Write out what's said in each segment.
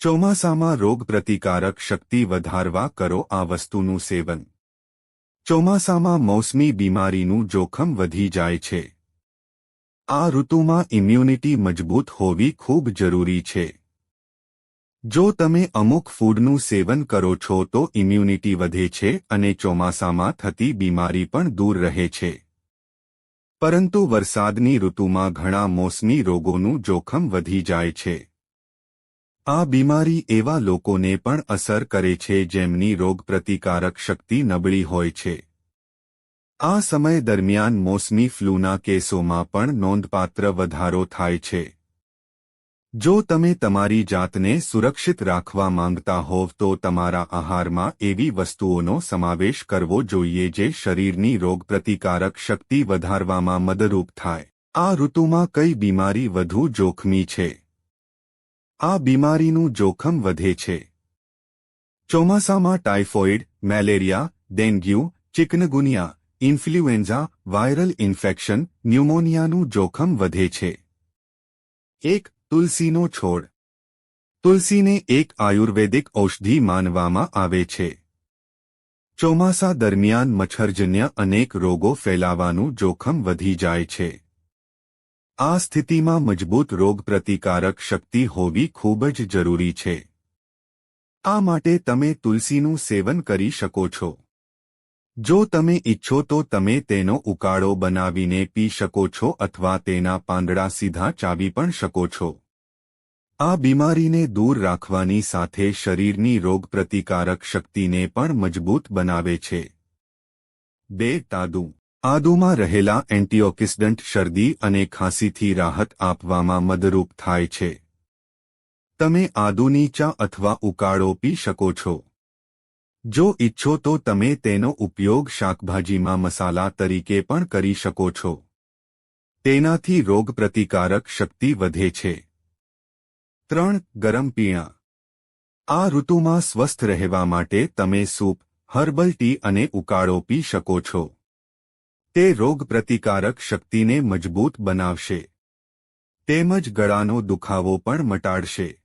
ચોમાસામાં રોગપ્રતિકારક શક્તિ વધારવા કરો આ વસ્તુનું સેવન. ચોમાસામાં મોસમી બીમારીનું જોખમ વધી જાય છે. આ ઋતુમાં ઇમ્યુનિટી મજબૂત હોવી ખૂબ જરૂરી છે. જો તમે અમુક ફૂડનું સેવન કરો છો તો ઇમ્યુનિટી વધે છે અને ચોમાસામાં થતી બીમારી પણ દૂર રહે છે. પરંતુ વરસાદની ઋતુમાં ઘણા મોસમી રોગોનું જોખમ વધી જાય છે. આ બીમારી એવા લોકોને પણ અસર કરે છે જેમની રોગપ્રતિકારક શક્તિ નબળી હોય છે. આ સમય દરમિયાન મોસમી ફ્લૂના કેસોમાં પણ નોંધપાત્ર વધારો થાય છે. જો તમે તમારી જાતને સુરક્ષિત રાખવા માંગતા હોવ તો તમારા આહારમાં એવી વસ્તુઓનો સમાવેશ કરવો જોઈએ જે શરીરની રોગપ્રતિકારક શક્તિ વધારવામાં મદદરૂપ થાય. આ ઋતુમાં કઈ બીમારી વધુ જોખમી છે? આ બીમારીનું જોખમ વધે છે. ચોમાસામાં typhoid, malaria, dengue, chikungunya, influenza, viral infection, ન્યુમોનિયાનું જોખમ વધે છે. એક, તુલસીનો છોડ. તુલસીને એક આયુર્વેદિક ઔષધિ માનવામાં આવે છે. ચોમાસા દરમિયાન મચ્છરજન્ય અનેક રોગો ફેલાવાનું જોખમ વધી જાય છે. આ સ્થિતિમાં મજબૂત રોગપ્રતિકારક શક્તિ હોવી ખૂબ જ જરૂરી છે. આ માટે તમે તુલસીનું સેવન કરી શકો છો. જો તમે ઇચ્છો તો તમે તેનો ઉકાળો બનાવીને પી શકો છો અથવા તેના પાંદડા સીધા ચાવી પણ શકો છો. આ બીમારીને દૂર રાખવાની સાથે શરીરની રોગપ્રતિકારક શક્તિને પણ મજબૂત બનાવે છે. બે તાદું આદુમાં રહેલા એન્ટીઓક્સિડન્ટ શરદી અને ખાંસીથી રાહત આપવામાં મદરૂપ થાય છે. તમે આદુની ચા અથવા ઉકાળો પી શકો છો. જો ઇચ્છો તો તમે તેનો ઉપયોગ શાકભાજીમાં મસાલા તરીકે પણ કરી શકો છો. તેનાથી રોગપ્રતિકારક શક્તિ વધે છે. ત્રણ, ગરમ પીણા. આ ઋતુમાં સ્વસ્થ રહેવા માટે તમે સૂપ, હર્બલ ટી અને ઉકાળો પી શકો છો. તે રોગપ્રતિકારક શક્તિને મજબૂત બનાવશે. તેમજ ગળાનો દુખાવો પણ મટાડશે.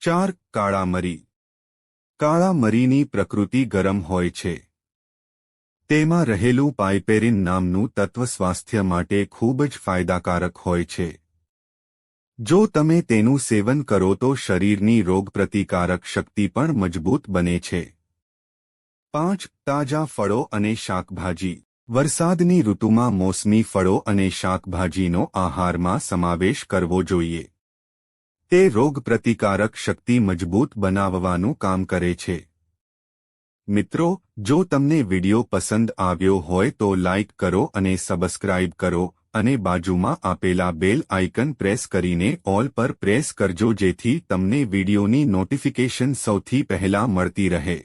ચાર કાળા મરી કાળા મરીની પ્રકૃતિ ગરમ હોય છે. તેમાં રહેલું પાઇપેરિન નામનું તત્વ સ્વાસ્થ્ય માટે ખૂબ જ ફાયદાકારક હોય છે. જો તમે તેનું સેવન કરો તો શરીરની રોગપ્રતિકારક શક્તિ પણ મજબૂત બને છે. પાંચ, તાજા ફળો અને શાકભાજી. વરસાદની ઋતુમાં મોસમી ફળો અને શાકભાજીનો આહારમાં સમાવેશ કરવો જોઈએ. તે રોગપ્રતિકારક શક્તિ મજબૂત બનાવવાનું કામ કરે છે. મિત્રો, જો તમને વિડિયો પસંદ આવ્યો હોય તો લાઇક કરો અને સબસ્ક્રાઇબ કરો અને બાજુમાં આપેલા બેલ આઇકન પ્રેસ કરીને ઓલ પર પ્રેસ કરજો જેથી તમને વિડિયોની નોટિફિકેશન સૌથી પહેલા મળતી રહે.